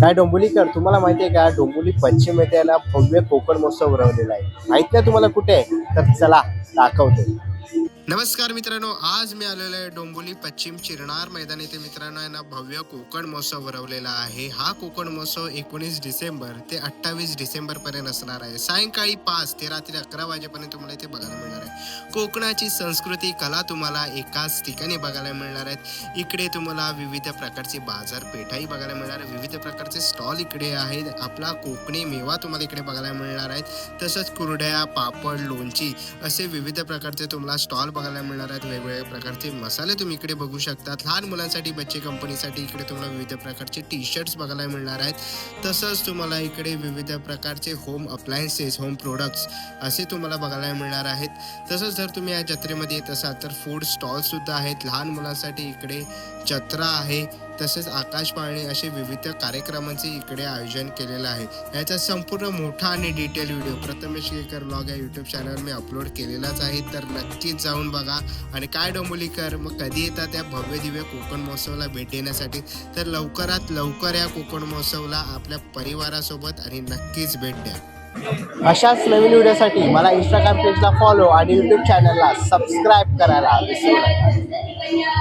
काय डोंबोलीकर तुम्हाला माहिती आहे का? डोंबोली पश्चिम येथे याला भव्य कोकण महोत्सव भरवलेला आहे. माहीत नाही तुम्हाला कुठे? आहे तर चला दाखवतो. नमस्कार मित्रांनो आज मी आलेलो आहे डोंबोली पश्चिम चिरणार मैदान येथे. मित्रांनो यांना भव्य कोकण महोत्सव भरवलेला आहे. हा कोकण महोत्सव एकोणीस डिसेंबर ते अठ्ठावीस डिसेंबर पर्यंत असणार आहे. सायंकाळी पाच ते रात्री अकरा वाजेपर्यंत तुम्हाला इथे बघायला मिळणार आहे. कोकणाची संस्कृती कला तुम्हाला एकाच ठिकाणी बघायला मिळणार आहेत. इकडे तुम्हाला विविध प्रकारची बाजारपेठाही बघायला मिळणार आहे विविध प्रकारचे स्टॉल इकडे आहेत. आपला कोकणी मेवा तुम्हाला इकडे बघायला मिळणार आहेत. तसंच कुरड्या पापड लोणची असे विविध प्रकारचे तुम्हाला स्टॉल बघायला मिळणार आहेत वेगवेगळ्या प्रकारचे मसाले तुम्ही इकडे बघू शकता लहान मुलांसाठी बच्चे कंपनीसाठी इकडे तुम्हाला विविध प्रकारचे टी शर्ट्स बघायला मिळणार आहेत. तसंच तुम्हाला इकडे विविध प्रकारचे होम अप्लायन्सेस होम प्रोडक्ट्स असे तुम्हाला बघायला मिळणार आहेत. तसंच जर तुम्ही या जत्रेमध्ये येत असाल तर फूड स्टॉलसुद्धा आहेत. लहान मुलांसाठी इकडे जत्रा आहे. तसेच आकाश पाळणे असे विविध कार्यक्रमांचे इकडे आयोजन केलेलं आहे. याचा संपूर्ण मोठा आणि detail video Prathamesh Kekar blog या यूट्यूब चॅनलवर मी अपलोड केलेलाच आहे. तर नक्कीच जाऊन बघा. आणि काय डोंबोलीकर मग कधी येतात त्या भव्य दिव्य कोकण महोत्सवाला भेट देण्यासाठी? तर लवकरात लवकर या कोकण महोत्सवला आपल्या परिवारासोबत आणि नक्कीच भेट द्या. अशाच नवीन व्हिडिओसाठी मला इंस्टाग्राम पेजला फॉलो आणि यूट्यूब चॅनलला सबस्क्राईब करायला विसरू नका.